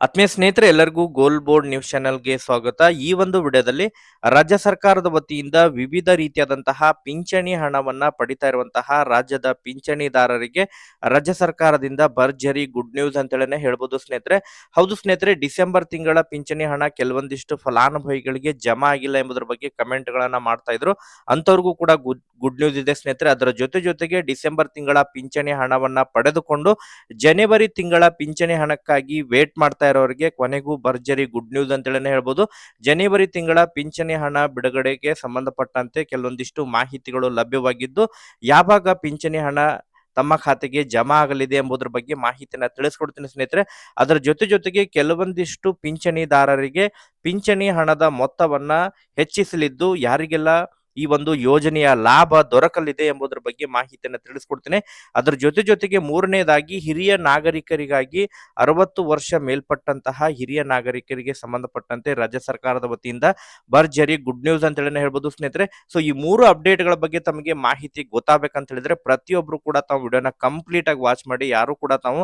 ಆತ್ಮೀಯ ಸ್ನೇಹಿತರೆ, ಎಲ್ಲರಿಗೂ ಗೋಲ್ ಬೋರ್ಡ್ ನ್ಯೂಸ್ ಚಾನೆಲ್ಗೆ ಸ್ವಾಗತ. ಈ ಒಂದು ವಿಡಿಯೋದಲ್ಲಿ ರಾಜ್ಯ ಸರ್ಕಾರದ ವತಿಯಿಂದ ವಿವಿಧ ರೀತಿಯಾದಂತಹ ಪಿಂಚಣಿ ಹಣವನ್ನ ಪಡಿತಾ ಇರುವಂತಹ ರಾಜ್ಯದ ಪಿಂಚಣಿದಾರರಿಗೆ ರಾಜ್ಯ ಸರ್ಕಾರದಿಂದ ಭರ್ಜರಿ ಗುಡ್ ನ್ಯೂಸ್ ಅಂತೇಳಿ ಹೇಳ್ಬೋದು ಸ್ನೇಹಿತರೆ. ಹೌದು ಸ್ನೇಹಿತರೆ, ಡಿಸೆಂಬರ್ ತಿಂಗಳ ಪಿಂಚಣಿ ಹಣ ಕೆಲವೊಂದಿಷ್ಟು ಫಲಾನುಭವಿಗಳಿಗೆ ಜಮಾ ಆಗಿಲ್ಲ ಎಂಬುದರ ಬಗ್ಗೆ ಕಮೆಂಟ್ ಗಳನ್ನ ಮಾಡ್ತಾ ಇದ್ರು. ಅಂತವ್ರಿಗೂ ಕೂಡ ಗುಡ್ ಗುಡ್ ನ್ಯೂಸ್ ಇದೆ ಸ್ನೇಹಿತರೆ. ಅದರ ಜೊತೆ ಜೊತೆಗೆ ಡಿಸೆಂಬರ್ ತಿಂಗಳ ಪಿಂಚಣಿ ಹಣವನ್ನ ಪಡೆದುಕೊಂಡು, ಜನವರಿ ತಿಂಗಳ ಪಿಂಚಣಿ ಹಣಕ್ಕಾಗಿ ವೇಟ್ ಮಾಡ್ತಾ ಇರೋರಿಗೆ ಕೊನೆಗೂ ಭರ್ಜರಿ ಗುಡ್ ನ್ಯೂಸ್ ಅಂತೇಳಿ ಹೇಳ್ಬೋದು. ಜನವರಿ ತಿಂಗಳ ಪಿಂಚಣಿ ಹಣ ಬಿಡುಗಡೆಗೆ ಸಂಬಂಧಪಟ್ಟಂತೆ ಕೆಲವೊಂದಿಷ್ಟು ಮಾಹಿತಿಗಳು ಲಭ್ಯವಾಗಿದ್ದು, ಯಾವಾಗ ಪಿಂಚಣಿ ಹಣ ತಮ್ಮ ಖಾತೆಗೆ ಜಮಾ ಆಗಲಿದೆ ಎಂಬುದರ ಬಗ್ಗೆ ಮಾಹಿತಿನ ತಿಳಿಸ್ಕೊಡ್ತೀನಿ ಸ್ನೇಹಿತರೆ. ಅದರ ಜೊತೆ ಜೊತೆಗೆ ಕೆಲವೊಂದಿಷ್ಟು ಪಿಂಚಣಿದಾರರಿಗೆ ಪಿಂಚಣಿ ಹಣದ ಮೊತ್ತವನ್ನ ಹೆಚ್ಚಿಸಲಿದ್ದು, ಯಾರಿಗೆಲ್ಲ ಈ ಒಂದು ಯೋಜನೆಯ ಲಾಭ ದೊರಕಲಿದೆ ಎಂಬುದರ ಬಗ್ಗೆ ಮಾಹಿತಿಯನ್ನು ತಿಳಿಸ್ಕೊಡ್ತೇನೆ. ಅದರ ಜೊತೆ ಜೊತೆಗೆ ಮೂರನೇದಾಗಿ ಹಿರಿಯ ನಾಗರಿಕರಿಗಾಗಿ ಅರವತ್ತು ವರ್ಷ ಮೇಲ್ಪಟ್ಟಂತಹ ಹಿರಿಯ ನಾಗರಿಕರಿಗೆ ಸಂಬಂಧಪಟ್ಟಂತೆ ರಾಜ್ಯ ಸರ್ಕಾರದ ವತಿಯಿಂದ ಭರ್ಜರಿ ಗುಡ್ ನ್ಯೂಸ್ ಅಂತ ಹೇಳಿ ಹೇಳ್ಬೋದು ಸ್ನೇಹಿತರೆ. ಸೊ ಈ ಮೂರು ಅಪ್ಡೇಟ್ಗಳ ಬಗ್ಗೆ ತಮಗೆ ಮಾಹಿತಿ ಗೊತ್ತಾಗಬೇಕಂತ ಹೇಳಿದ್ರೆ ಪ್ರತಿಯೊಬ್ರು ಕೂಡ ತಾವು ವಿಡಿಯೋನ ಕಂಪ್ಲೀಟ್ ಆಗಿ ವಾಚ್ ಮಾಡಿ, ಯಾರು ಕೂಡ ತಾವು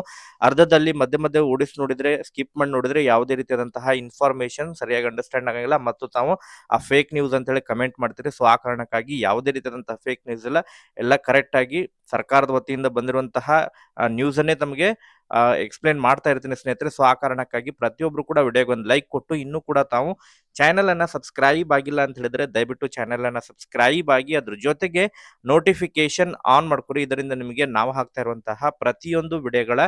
ಅರ್ಧದಲ್ಲಿ ಮಧ್ಯೆ ಮಧ್ಯೆ ಓಡಿಸಿ ನೋಡಿದ್ರೆ, ಸ್ಕಿಪ್ ಮಾಡಿ ನೋಡಿದ್ರೆ ಯಾವುದೇ ರೀತಿಯಾದಂತಹ ಇನ್ಫಾರ್ಮೇಶನ್ ಸರಿಯಾಗಿ ಅಂಡರ್ಸ್ಟ್ಯಾಂಡ್ ಆಗಂಗಿಲ್ಲ. ಮತ್ತು ತಾವು ಆ ಫೇಕ್ ನ್ಯೂಸ್ ಅಂತ ಹೇಳಿ ಕಮೆಂಟ್ ಮಾಡ್ತೀರಿ. ಸೊ ಆ ಕಾರಣಕ್ಕಾಗಿ ಯಾವುದೇ ರೀತಿಯಾದಂತಹ ಫೇಕ್ ನ್ಯೂಸ್ ಇಲ್ಲ. ಎಲ್ಲ ಕರೆಕ್ಟ್ ಆಗಿ ಸರ್ಕಾರದ ವತಿಯಿಂದ ಬಂದಿರುವಂತಹ ನ್ಯೂಸ್ ಅನ್ನೇ ತಮಗೆ ಎಕ್ಸ್ಪ್ಲೇನ್ ಮಾಡ್ತಾ ಇರ್ತೀನಿ ಸ್ನೇಹಿತರೆ. ಸೊ ಆ ಕಾರಣಕ್ಕಾಗಿ ಪ್ರತಿಯೊಬ್ರು ಕೂಡ ವಿಡಿಯೋಗೆ ಒಂದು ಲೈಕ್ ಕೊಟ್ಟು ಇನ್ನೂ ಕೂಡ ತಾವು ಚಾನೆಲ್ ಅನ್ನ ಸಬ್ಸ್ಕ್ರೈಬ್ ಆಗಿಲ್ಲ ಅಂತ ಹೇಳಿದ್ರೆ ದಯವಿಟ್ಟು ಚಾನೆಲ್ ಅನ್ನ ಸಬ್ಸ್ಕ್ರೈಬ್ ಆಗಿ ಅದ್ರ ಜೊತೆಗೆ ನೋಟಿಫಿಕೇಶನ್ ಆನ್ ಮಾಡ್ಕೊರಿ ಇದರಿಂದ ನಿಮಗೆ ನಾವು ಹಾಕ್ತಾ ಇರುವಂತಹ ಪ್ರತಿಯೊಂದು ವಿಡಿಯೋಗಳ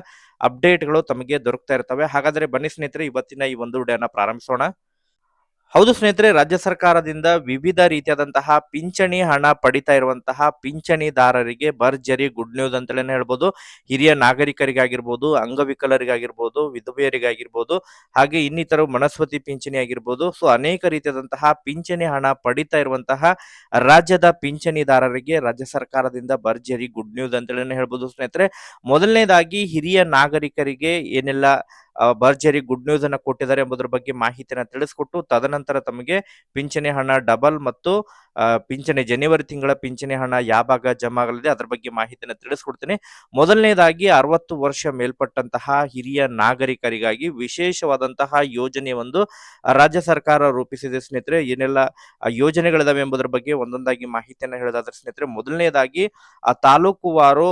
ಅಪ್ಡೇಟ್ಗಳು ತಮಗೆ ದೊರಕ್ತಾ ಇರ್ತವೆ. ಹಾಗಾದ್ರೆ ಬನ್ನಿ ಸ್ನೇಹಿತರೆ, ಇವತ್ತಿನ ಈ ಒಂದು ವಿಡಿಯೋನ ಪ್ರಾರಂಭಿಸೋಣ. ಹೌದು ಸ್ನೇಹಿತರೆ, ರಾಜ್ಯ ಸರ್ಕಾರದಿಂದ ವಿವಿಧ ರೀತಿಯಾದಂತಹ ಪಿಂಚಣಿ ಹಣ ಪಡಿತಾ ಇರುವಂತಹ ಪಿಂಚಣಿದಾರರಿಗೆ ಭರ್ಜರಿ ಗುಡ್ ನ್ಯೂಸ್ ಅಂತಲೇ ಹೇಳ್ಬೋದು. ಹಿರಿಯ ನಾಗರಿಕರಿಗಾಗಿರ್ಬೋದು, ಅಂಗವಿಕಲರಿಗಾಗಿರ್ಬೋದು, ವಿಧವೆಯರಿಗಾಗಿರ್ಬೋದು, ಹಾಗೆ ಇನ್ನಿತರ ಮನಸ್ವತಿ ಪಿಂಚಣಿ ಆಗಿರ್ಬೋದು. ಸೊ ಅನೇಕ ರೀತಿಯಾದಂತಹ ಪಿಂಚಣಿ ಹಣ ಪಡಿತಾ ಇರುವಂತಹ ರಾಜ್ಯದ ಪಿಂಚಣಿದಾರರಿಗೆ ರಾಜ್ಯ ಸರ್ಕಾರದಿಂದ ಭರ್ಜರಿ ಗುಡ್ ನ್ಯೂಸ್ ಅಂತಲೇ ಹೇಳ್ಬೋದು ಸ್ನೇಹಿತರೆ. ಮೊದಲನೇದಾಗಿ ಹಿರಿಯ ನಾಗರಿಕರಿಗೆ ಏನೆಲ್ಲ ಭರ್ಜರಿ ಗುಡ್ ನ್ಯೂಸ್ ಅನ್ನ ಕೊಟ್ಟಿದ್ದಾರೆ ಎಂಬುದರ ಬಗ್ಗೆ ಮಾಹಿತಿಯನ್ನು ತಿಳಿಸ್ಕೊಟ್ಟು ತದನಂತರ ತಮಗೆ ಪಿಂಚಣಿ ಹಣ ಡಬಲ್ ಮತ್ತು ಪಿಂಚಣಿ ಜನವರಿ ತಿಂಗಳ ಪಿಂಚಣಿ ಹಣ ಯಾವಾಗ ಜಮಾ ಆಗಲಿದೆ ಅದರ ಬಗ್ಗೆ ಮಾಹಿತಿಯನ್ನು ತಿಳಿಸ್ಕೊಡ್ತೀನಿ. ಮೊದಲನೇದಾಗಿ ಅರವತ್ತು ವರ್ಷ ಮೇಲ್ಪಟ್ಟಂತಹ ಹಿರಿಯ ನಾಗರಿಕರಿಗಾಗಿ ವಿಶೇಷವಾದಂತಹ ಯೋಜನೆ ಒಂದು ರಾಜ್ಯ ಸರ್ಕಾರ ರೂಪಿಸಿದೆ ಸ್ನೇಹಿತರೆ. ಏನೆಲ್ಲ ಯೋಜನೆಗಳಿದಾವೆ ಎಂಬುದರ ಬಗ್ಗೆ ಒಂದೊಂದಾಗಿ ಮಾಹಿತಿಯನ್ನು ಹೇಳೋದಾದ್ರೆ ಸ್ನೇಹಿತರೆ, ಮೊದಲನೇದಾಗಿ ಆ ತಾಲೂಕುವಾರು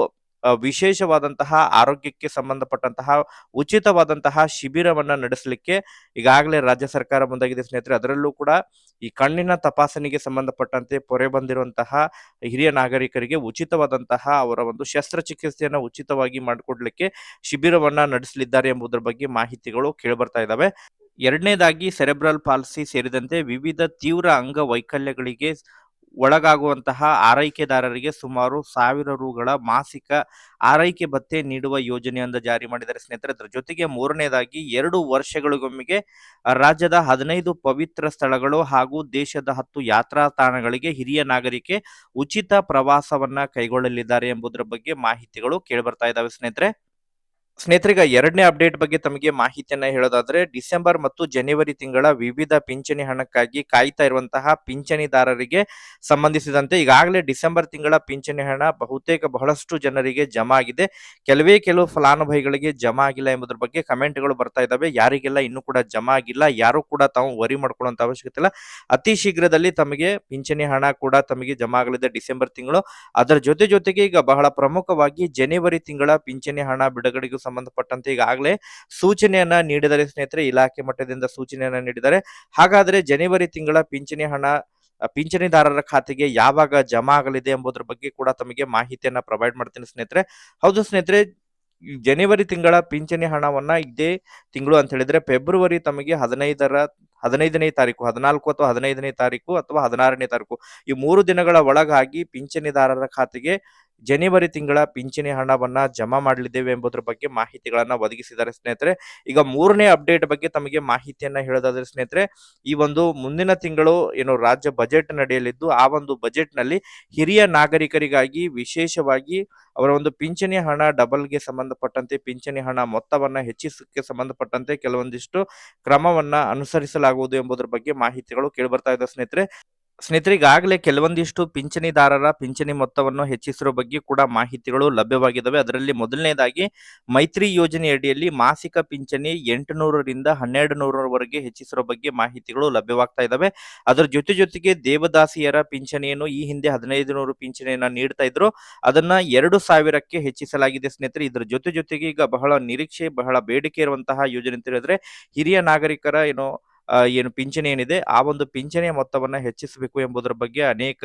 ವಿಶೇಷವಾದಂತಹ ಆರೋಗ್ಯಕ್ಕೆ ಸಂಬಂಧಪಟ್ಟಂತಹ ಉಚಿತವಾದಂತಹ ಶಿಬಿರವನ್ನ ನಡೆಸಲಿಕ್ಕೆ ಈಗಾಗಲೇ ರಾಜ್ಯ ಸರ್ಕಾರ ಮುಂದಾಗಿದೆ ಸ್ನೇಹಿತರೆ. ಅದರಲ್ಲೂ ಕೂಡ ಈ ಕಣ್ಣಿನ ತಪಾಸಣೆಗೆ ಸಂಬಂಧಪಟ್ಟಂತೆ ಪೊರೆ ಬಂದಿರುವಂತಹ ಹಿರಿಯ ನಾಗರಿಕರಿಗೆ ಉಚಿತವಾದಂತಹ ಅವರ ಒಂದು ಶಸ್ತ್ರಚಿಕಿತ್ಸೆಯನ್ನು ಉಚಿತವಾಗಿ ಮಾಡಿಕೊಡ್ಲಿಕ್ಕೆ ಶಿಬಿರವನ್ನ ನಡೆಸಲಿದ್ದಾರೆ ಎಂಬುದರ ಬಗ್ಗೆ ಮಾಹಿತಿಗಳು ಕೇಳಿಬರ್ತಾ ಇದ್ದಾವೆ ಎರಡನೇದಾಗಿ ಸೆರೆಬ್ರಲ್ ಪಾಲಿಸಿ ಸೇರಿದಂತೆ ವಿವಿಧ ತೀವ್ರ ಅಂಗವೈಕಲ್ಯಗಳಿಗೆ ಒಳಗಾಗುವಂತಹ ಆರೈಕೆದಾರರಿಗೆ ಸುಮಾರು ಸಾವಿರ ರುಗಳ ಮಾಸಿಕ ಆರೈಕೆ ಭತ್ತೆ ನೀಡುವ ಯೋಜನೆಯೊಂದು ಜಾರಿ ಮಾಡಿದ್ದಾರೆ. ಸ್ನೇಹಿತರೆ, ಅದರ ಜೊತೆಗೆ ಮೂರನೇದಾಗಿ ಎರಡು ವರ್ಷಗಳಿಗೊಮ್ಮೆಗೆ ರಾಜ್ಯದ ಹದಿನೈದು ಪವಿತ್ರ ಸ್ಥಳಗಳು ಹಾಗೂ ದೇಶದ ಹತ್ತು ಯಾತ್ರಾ ತಾಣಗಳಿಗೆ ಹಿರಿಯ ನಾಗರಿಕೆ ಉಚಿತ ಪ್ರವಾಸವನ್ನ ಕೈಗೊಳ್ಳಲಿದ್ದಾರೆ ಎಂಬುದರ ಬಗ್ಗೆ ಮಾಹಿತಿಗಳು ಕೇಳಿ ಬರ್ತಾ ಇದ್ದಾವೆ. ಸ್ನೇಹಿತರೆ ಸ್ನೇಹಿತರಿಗೆ ಎರಡನೇ ಅಪ್ಡೇಟ್ ಬಗ್ಗೆ ತಮಗೆ ಮಾಹಿತಿಯನ್ನ ಹೇಳೋದಾದ್ರೆ, ಡಿಸೆಂಬರ್ ಮತ್ತು ಜನವರಿ ತಿಂಗಳ ವಿವಿಧ ಪಿಂಚಣಿ ಹಣಕ್ಕಾಗಿ ಕಾಯ್ತಾ ಇರುವಂತಹ ಪಿಂಚಣಿದಾರರಿಗೆ ಸಂಬಂಧಿಸಿದಂತೆ ಈಗಾಗಲೇ ಡಿಸೆಂಬರ್ ತಿಂಗಳ ಪಿಂಚಣಿ ಹಣ ಬಹುತೇಕ ಬಹಳಷ್ಟು ಜನರಿಗೆ ಜಮಾ ಆಗಿದೆ. ಕೆಲವೇ ಕೆಲವು ಫಲಾನುಭವಿಗಳಿಗೆ ಜಮಾ ಆಗಿಲ್ಲ ಎಂಬುದರ ಬಗ್ಗೆ ಕಮೆಂಟ್ಗಳು ಬರ್ತಾ ಇದ್ದಾವೆ. ಯಾರಿಗೆಲ್ಲ ಇನ್ನೂ ಕೂಡ ಜಮಾ ಆಗಿಲ್ಲ, ಯಾರು ಕೂಡ ತಾವು ವರಿ ಮಾಡ್ಕೊಳ್ಳುವಂತ ಅವಶ್ಯಕತೆ ಇಲ್ಲ. ಅತಿ ಶೀಘ್ರದಲ್ಲಿ ತಮಗೆ ಪಿಂಚಣಿ ಹಣ ಕೂಡ ತಮಗೆ ಜಮಾ ಆಗಲಿದೆ ಡಿಸೆಂಬರ್ ತಿಂಗಳು. ಅದರ ಜೊತೆ ಜೊತೆಗೆ ಈಗ ಬಹಳ ಪ್ರಮುಖವಾಗಿ ಜನವರಿ ತಿಂಗಳ ಪಿಂಚಣಿ ಹಣ ಬಿಡುಗಡೆಗೂ ಸಂಬಂಧಪಟ್ಟಂತೆ ಈಗಾಗಲೇ ಸೂಚನೆಯನ್ನ ನೀಡಿದರೆ ಸ್ನೇಹಿತರೆ, ಇಲಾಖೆ ಮಟ್ಟದಿಂದ ಸೂಚನೆಯನ್ನ ನೀಡಿದರೆ ಹಾಗಾದ್ರೆ ಜನವರಿ ತಿಂಗಳ ಪಿಂಚಣಿ ಹಣ ಪಿಂಚಣಿದಾರರ ಖಾತೆಗೆ ಯಾವಾಗ ಜಮಾ ಆಗಲಿದೆ ಎಂಬುದರ ಬಗ್ಗೆ ಕೂಡ ತಮಗೆ ಮಾಹಿತಿಯನ್ನ ಪ್ರೊವೈಡ್ ಮಾಡ್ತೀನಿ ಸ್ನೇಹಿತರೆ. ಹೌದು ಸ್ನೇಹಿತರೆ, ಜನವರಿ ತಿಂಗಳ ಪಿಂಚಣಿ ಹಣವನ್ನ ಇದೇ ತಿಂಗಳು ಅಂತ ಹೇಳಿದ್ರೆ ಫೆಬ್ರವರಿ ತಮಗೆ ಹದಿನೈದರ, ಹದಿನೈದನೇ ತಾರೀಕು, ಹದಿನಾಲ್ಕು ಅಥವಾ ಹದಿನೈದನೇ ತಾರೀಕು ಅಥವಾ ಹದಿನಾರನೇ ತಾರೀಕು ಈ ಮೂರು ದಿನಗಳ ಒಳಗಾಗಿ ಪಿಂಚಣಿದಾರರ ಖಾತೆಗೆ ಜನವರಿ ತಿಂಗಳ ಪಿಂಚಣಿ ಹಣವನ್ನ ಜಮಾ ಮಾಡಲಿದ್ದೇವೆ ಎಂಬುದರ ಬಗ್ಗೆ ಮಾಹಿತಿಗಳನ್ನ ಒದಗಿಸಿದ್ದಾರೆ ಸ್ನೇಹಿತರೆ. ಈಗ ಮೂರನೇ ಅಪ್ಡೇಟ್ ಬಗ್ಗೆ ತಮಗೆ ಮಾಹಿತಿಯನ್ನ ಹೇಳೋದಾದ್ರೆ ಸ್ನೇಹಿತರೆ, ಈ ಒಂದು ಮುಂದಿನ ತಿಂಗಳು ಏನು ರಾಜ್ಯ ಬಜೆಟ್ ನಡೆಯಲಿದ್ದು, ಆ ಒಂದು ಬಜೆಟ್ನಲ್ಲಿ ಹಿರಿಯ ನಾಗರಿಕರಿಗಾಗಿ ವಿಶೇಷವಾಗಿ ಅವರ ಒಂದು ಪಿಂಚಣಿ ಹಣ ಡಬಲ್ಗೆ ಸಂಬಂಧಪಟ್ಟಂತೆ, ಪಿಂಚಣಿ ಹಣ ಮೊತ್ತವನ್ನ ಹೆಚ್ಚಿಸಕ್ಕೆ ಸಂಬಂಧಪಟ್ಟಂತೆ ಕೆಲವೊಂದಿಷ್ಟು ಕ್ರಮವನ್ನ ಅನುಸರಿಸಲಾಗುವುದು ಎಂಬುದರ ಬಗ್ಗೆ ಮಾಹಿತಿಗಳು ಕೇಳಿ ಬರ್ತಾ ಇದೆ ಸ್ನೇಹಿತರೆ. ಸ್ನೇಹಿತರೆ ಈಗಾಗಲೇ ಕೆಲವೊಂದಿಷ್ಟು ಪಿಂಚಣಿದಾರರ ಪಿಂಚಣಿ ಮೊತ್ತವನ್ನು ಹೆಚ್ಚಿಸಿರೋ ಬಗ್ಗೆ ಕೂಡ ಮಾಹಿತಿಗಳು ಲಭ್ಯವಾಗಿದ್ದಾವೆ ಅದರಲ್ಲಿ ಮೊದಲನೇದಾಗಿ ಮೈತ್ರಿ ಯೋಜನೆ ಅಡಿಯಲ್ಲಿ ಮಾಸಿಕ ಪಿಂಚಣಿ ಎಂಟುನೂರರಿಂದ ಹನ್ನೆರಡು ನೂರವರೆಗೆ ಹೆಚ್ಚಿಸಿರೋ ಬಗ್ಗೆ ಮಾಹಿತಿಗಳು ಲಭ್ಯವಾಗ್ತಾ ಇದ್ದಾವೆ ಅದರ ಜೊತೆ ಜೊತೆಗೆ ದೇವದಾಸಿಯರ ಪಿಂಚಣಿಯನ್ನು ಈ ಹಿಂದೆ ಹದಿನೈದು ನೂರು ಪಿಂಚಣಿಯನ್ನ ನೀಡ್ತಾ ಇದ್ರು. ಅದನ್ನ ಎರಡು ಸಾವಿರಕ್ಕೆ ಹೆಚ್ಚಿಸಲಾಗಿದೆ ಸ್ನೇಹಿತರೆ. ಇದರ ಜೊತೆ ಜೊತೆಗೆ ಈಗ ಬಹಳ ನಿರೀಕ್ಷೆ, ಬಹಳ ಬೇಡಿಕೆ ಇರುವಂತಹ ಯೋಜನೆ ಅಂತ ಹೇಳಿದ್ರೆ ಹಿರಿಯ ನಾಗರಿಕರ ಏನು ಏನು ಪಿಂಚಣಿ ಏನಿದೆ, ಆ ಒಂದು ಪಿಂಚಣಿಯ ಮೊತ್ತವನ್ನ ಹೆಚ್ಚಿಸಬೇಕು ಎಂಬುದರ ಬಗ್ಗೆ ಅನೇಕ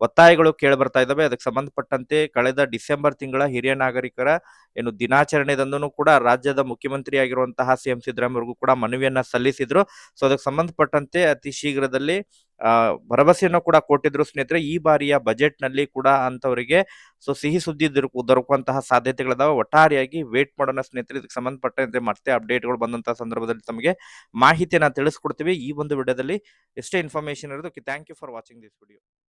ಒತ್ತಾಯಗಳು ಕೇಳಿ ಬರ್ತಾ ಇದ್ದಾವೆ. ಅದಕ್ಕೆ ಸಂಬಂಧಪಟ್ಟಂತೆ ಕಳೆದ ಡಿಸೆಂಬರ್ ತಿಂಗಳ ಹಿರಿಯ ನಾಗರಿಕರ ಏನು ದಿನಾಚರಣೆದಂದೂ ಕೂಡ ರಾಜ್ಯದ ಮುಖ್ಯಮಂತ್ರಿ ಆಗಿರುವಂತಹ ಸಿ ಎಂ ಸಿದ್ದರಾಮಯ್ಯವ್ರಿಗೂ ಕೂಡ ಮನವಿಯನ್ನ ಸಲ್ಲಿಸಿದ್ರು. ಸೊ, ಅದಕ್ಕೆ ಸಂಬಂಧಪಟ್ಟಂತೆ ಅತಿ ಶೀಘ್ರದಲ್ಲಿ ಭರವಸೆಯನ್ನು ಕೂಡ ಕೊಟ್ಟಿದ್ರು. ಸ್ನೇಹಿತರೆ, ಈ ಬಾರಿಯ ಬಜೆಟ್ನಲ್ಲಿ ಕೂಡ ಅಂತವರಿಗೆ ಸೊ, ಸಿಹಿ ಸುದ್ದಿ ದೊರಕು ದೊರಕುವಂತಹ ಸಾಧ್ಯತೆಗಳಿದಾವೆ. ಒಟ್ಟಾರೆಯಾಗಿ ವೇಟ್ ಮಾಡೋಣ ಸ್ನೇಹಿತರೆ. ಇದಕ್ಕೆ ಸಂಬಂಧಪಟ್ಟಂತೆ ಮತ್ತೆ ಅಪ್ಡೇಟ್ಗಳು ಬಂದಂತಹ ಸಂದರ್ಭದಲ್ಲಿ ತಮಗೆ ಮಾಹಿತಿಯನ್ನ ತಿಳಿಸ್ಕೊಡ್ತೀವಿ. ಈ ಒಂದು ವಿಡಿಯೋದಲ್ಲಿ ಎಷ್ಟೇ ಇನ್ಫಾರ್ಮೇಶನ್ ಇರೋದು thank you for watching this video